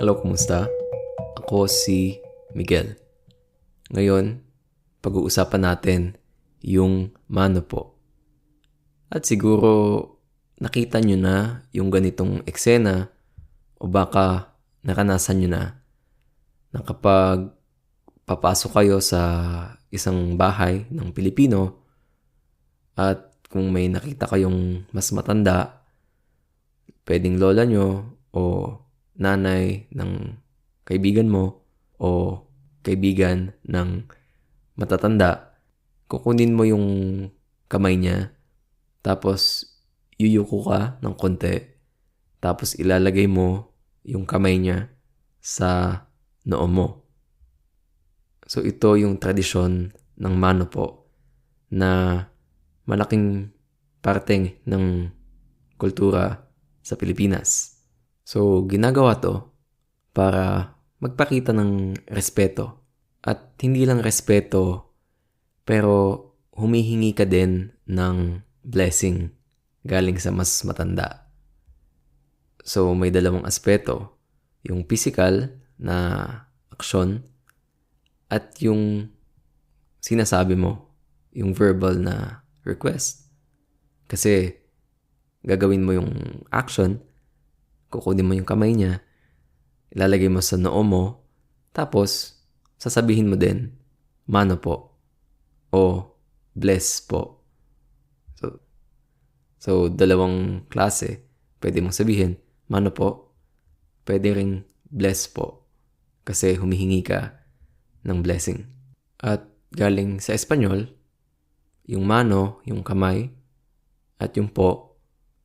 Hello, kumusta? Ako si Miguel. Ngayon, pag-uusapan natin yung mano po. At siguro nakita nyo na yung ganitong eksena o baka naranasan nyo na na kapag papasok kayo sa isang bahay ng Pilipino at kung may nakita kayong mas matanda, pwedeng lola nyo o nanay ng kaibigan mo o kaibigan ng matatanda, kukunin mo yung kamay niya, tapos yuyuko ka ng konti, tapos ilalagay mo yung kamay niya sa noo mo. So ito yung tradisyon ng mano po na malaking parte ng kultura sa Pilipinas. So ginagawa to para magpakita ng respeto. At hindi lang respeto, pero humihingi ka din ng blessing galing sa mas matanda. So may dalawang aspeto, yung physical na aksyon at yung sinasabi mo, yung verbal na request. Kasi gagawin mo yung action, kukunin mo yung kamay niya, ilalagay mo sa noo mo, tapos sasabihin mo din, mano po, o bless po. So, so dalawang klase, pwede mong sabihin, mano po, pwede ring bless po, kasi humihingi ka ng blessing. At galing sa Espanyol, yung mano, yung kamay, at yung po,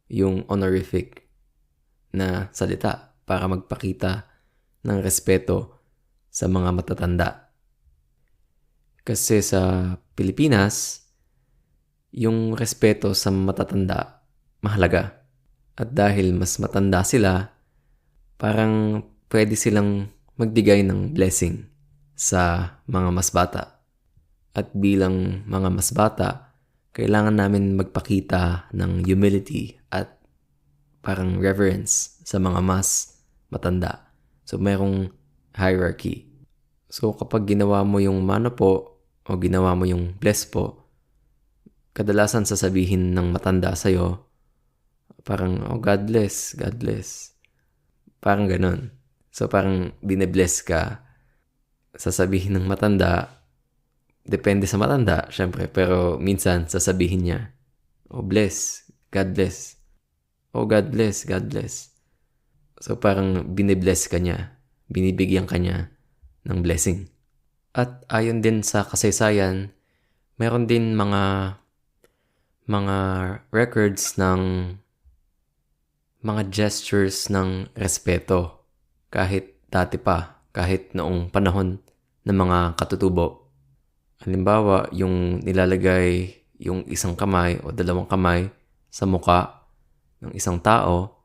yung honorific na salita para magpakita ng respeto sa mga matatanda. Kasi sa Pilipinas, yung respeto sa matatanda mahalaga. At dahil mas matanda sila, parang pwede silang magbigay ng blessing sa mga mas bata. At bilang mga mas bata, kailangan namin magpakita ng humility at parang reverence sa mga mas matanda. So, merong hierarchy. So, kapag ginawa mo yung mano po o ginawa mo yung bless po, kadalasan sasabihin ng matanda sa'yo, parang, oh, God bless, God bless. Parang ganun. So, parang bine-bless ka. Sasabihin ng matanda, depende sa matanda, syempre, pero minsan sasabihin niya, oh, bless, God bless. Oh, God bless, God bless. So parang binibless ka niya, binibigyan ka niya ng blessing. At ayon din sa kasaysayan, meron din mga mga records ng mga gestures ng respeto kahit dati pa, kahit noong panahon ng mga katutubo. Halimbawa, yung nilalagay yung isang kamay o dalawang kamay sa muka ng isang tao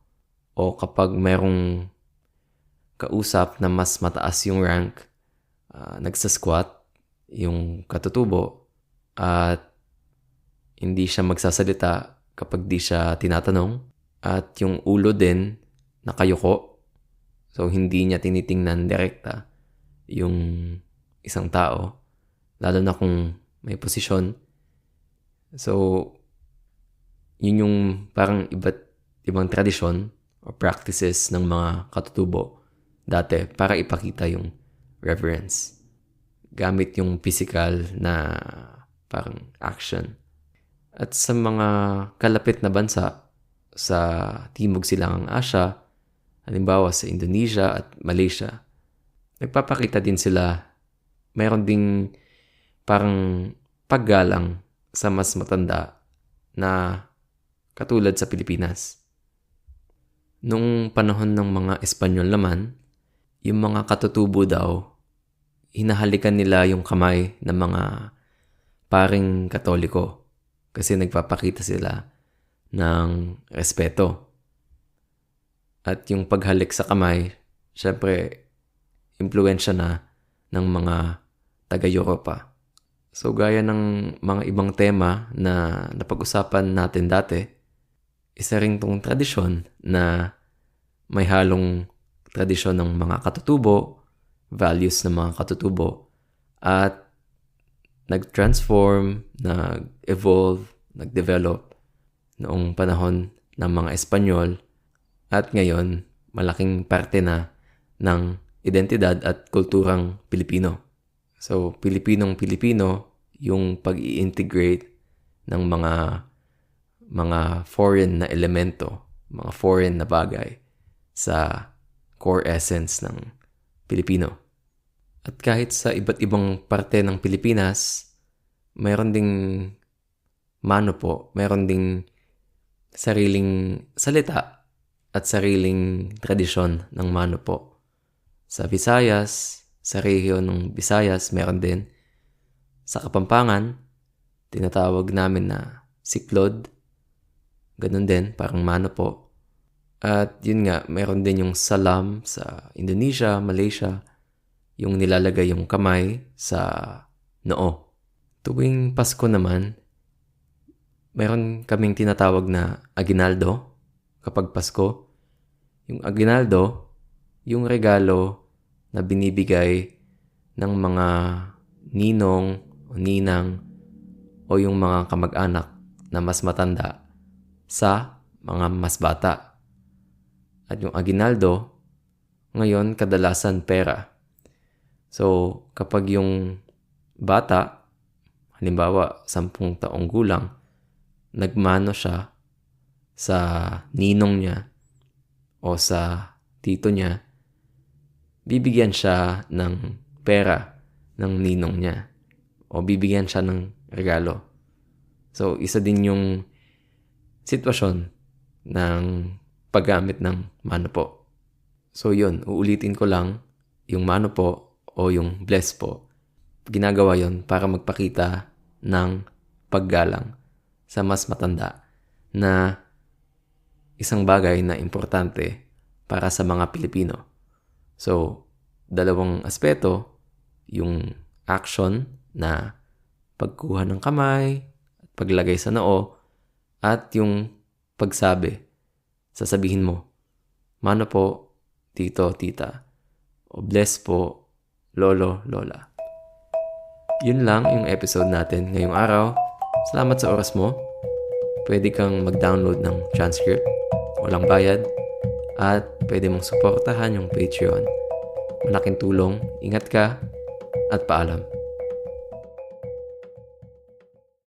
o kapag merong kausap na mas mataas yung rank, uh, nagsa-squat yung katutubo at hindi siya magsasalita kapag di siya tinatanong at yung ulo din nakayuko. So hindi niya tinitingnan direkta yung isang tao lalo na kung may posisyon. So yun yung parang iba't ibang tradisyon or practices ng mga katutubo dati para ipakita yung reverence. Gamit yung physical na parang action. At sa mga kalapit na bansa sa Timog Silangang Asya, halimbawa sa Indonesia at Malaysia, nagpapakita din sila, mayroon ding parang paggalang sa mas matanda na katulad sa Pilipinas. Nung panahon ng mga Espanyol naman, yung mga katutubo daw, hinahalikan nila yung kamay ng mga paring katoliko kasi nagpapakita sila ng respeto. At yung paghalik sa kamay, syempre, impluensya na ng mga taga-Europa. So gaya ng mga ibang tema na napag-usapan natin dati, isa rin tong tradisyon na may halong tradisyon ng mga katutubo, values ng mga katutubo, at nag-transform, nag-evolve, nag-develop noong panahon ng mga Espanyol at ngayon malaking parte na ng identidad at kulturang Pilipino. So, Pilipinong-Pilipino yung pag-i-integrate ng mga mga foreign na elemento, mga foreign na bagay sa core essence ng Pilipino. At kahit sa iba't ibang parte ng Pilipinas, mayroon ding mano po, mayroon ding sariling salita at sariling tradisyon ng mano po. Sa Visayas, sa rehiyon ng Visayas, meron din. Sa Kapampangan, tinatawag namin na siklod. Ganun din, parang mano po. At yun nga, meron din yung salam sa Indonesia, Malaysia, yung nilalagay yung kamay sa noo. Tuwing Pasko naman, meron kaming tinatawag na aginaldo kapag Pasko. Yung aginaldo, yung regalo na binibigay ng mga ninong o ninang o yung mga kamag-anak na mas matanda sa mga mas bata. At yung aginaldo, ngayon kadalasan pera. So, kapag yung bata, halimbawa, sampung taong gulang, nagmano siya sa ninong niya o sa tito niya, bibigyan siya ng pera ng ninong niya o bibigyan siya ng regalo. So, isa din yung sitwasyon ng paggamit ng mano po. So yun, uulitin ko lang, yung mano po o yung bless po, ginagawa yon para magpakita ng paggalang sa mas matanda na isang bagay na importante para sa mga Pilipino. So, dalawang aspeto, yung action na pagkuha ng kamay, at paglagay sa noo, at yung pagsabi sasabihin mo, Mano po, tito, tita, o bless po, lolo, lola. Yun lang yung episode natin ngayong araw. Salamat sa oras mo. Pwede kang mag-download ng transcript, walang bayad, at pwede mong suportahan yung Patreon. Malaking tulong, ingat ka, at paalam.